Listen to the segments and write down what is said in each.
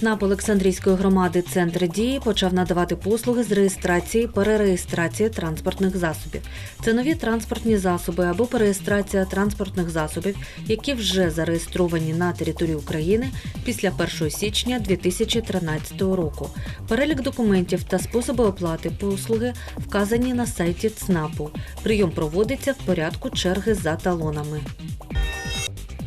ЦНАП Олександрійської громади Центр дії почав надавати послуги з реєстрації перереєстрації транспортних засобів. Це нові транспортні засоби або перереєстрація транспортних засобів, які вже зареєстровані на території України після 1 січня 2013 року. Перелік документів та способи оплати послуги вказані на сайті ЦНАПу. Прийом проводиться в порядку черги за талонами.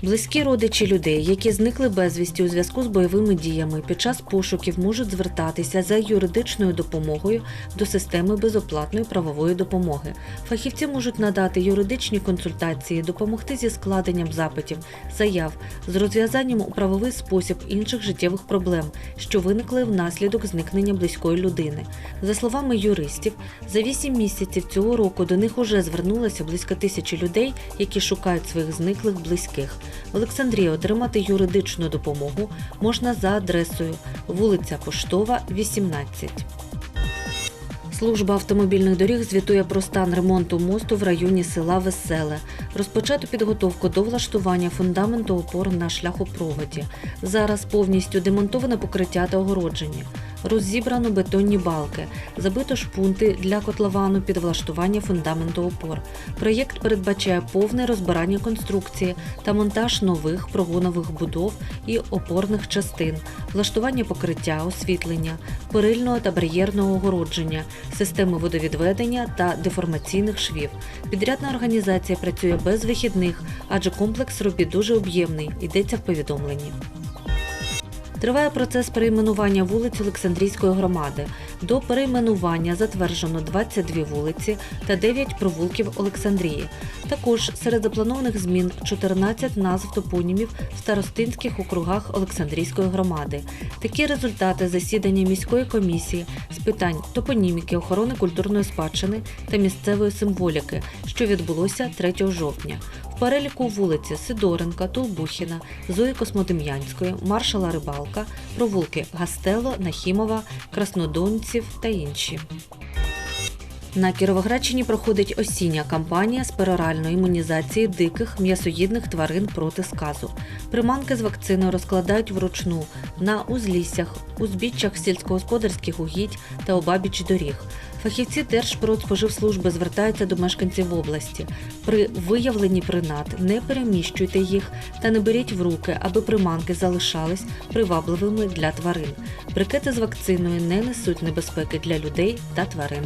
Близькі родичі людей, які зникли безвісті у зв'язку з бойовими діями, під час пошуків можуть звертатися за юридичною допомогою до системи безоплатної правової допомоги. Фахівці можуть надати юридичні консультації, допомогти зі складенням запитів, заяв, з розв'язанням у правовий спосіб інших життєвих проблем, що виникли внаслідок зникнення близької людини. За словами юристів, за 8 місяців цього року до них уже звернулося близько тисячі людей, які шукають своїх зниклих близьких. В Олександрії отримати юридичну допомогу можна за адресою вулиця Поштова, 18. Служба автомобільних доріг звітує про стан ремонту мосту в районі села Веселе. Розпочато підготовку до влаштування фундаменту опор на шляхопроводі. Зараз повністю демонтоване покриття та огородження. Розібрано бетонні балки, забито шпунти для котловану під влаштування фундаменту опор. Проєкт передбачає повне розбирання конструкції та монтаж нових прогонових будов і опорних частин, влаштування покриття, освітлення, перильного та бар'єрного огородження, системи водовідведення та деформаційних швів. Підрядна організація працює без вихідних, адже комплекс робіт дуже об'ємний, йдеться в повідомленні. Триває процес перейменування вулиць Олександрійської громади. До перейменування затверджено 22 вулиці та 9 провулків Олександрії. Також серед запланованих змін 14 назв топонімів в старостинських округах Олександрійської громади. Такі результати засідання міської комісії з питань топоніміки, охорони культурної спадщини та місцевої символіки, що відбулося 3 жовтня. Переліку вулиці Сидоренка, Толбухіна, Зої Космодем'янської, Маршала Рибалка, провулки Гастело, Нахімова, Краснодонців та інші. На Кіровоградщині проходить осіння кампанія з пероральної імунізації диких м'ясоїдних тварин проти сказу. Приманки з вакциною розкладають вручну на узліссях, узбіччях сільськогосподарських угідь та обабіч доріг. Фахівці Держпродспоживслужби звертаються до мешканців області. При виявленні принад не переміщуйте їх та не беріть в руки, аби приманки залишались привабливими для тварин. Брикети з вакциною не несуть небезпеки для людей та тварин.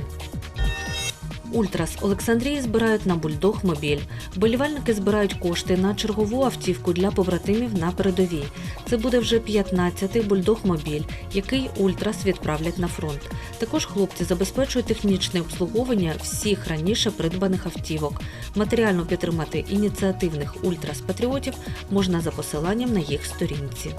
Ультрас Олександрії збирають на бульдог мобіль. Болівальники збирають кошти на чергову автівку для побратимів на передовій. Це буде вже 15-й бульдог мобіль, який Ультрас відправлять на фронт. Також хлопці забезпечують технічне обслуговування всіх раніше придбаних автівок. Матеріально підтримати ініціативних ультрас патріотів можна за посиланням на їх сторінці.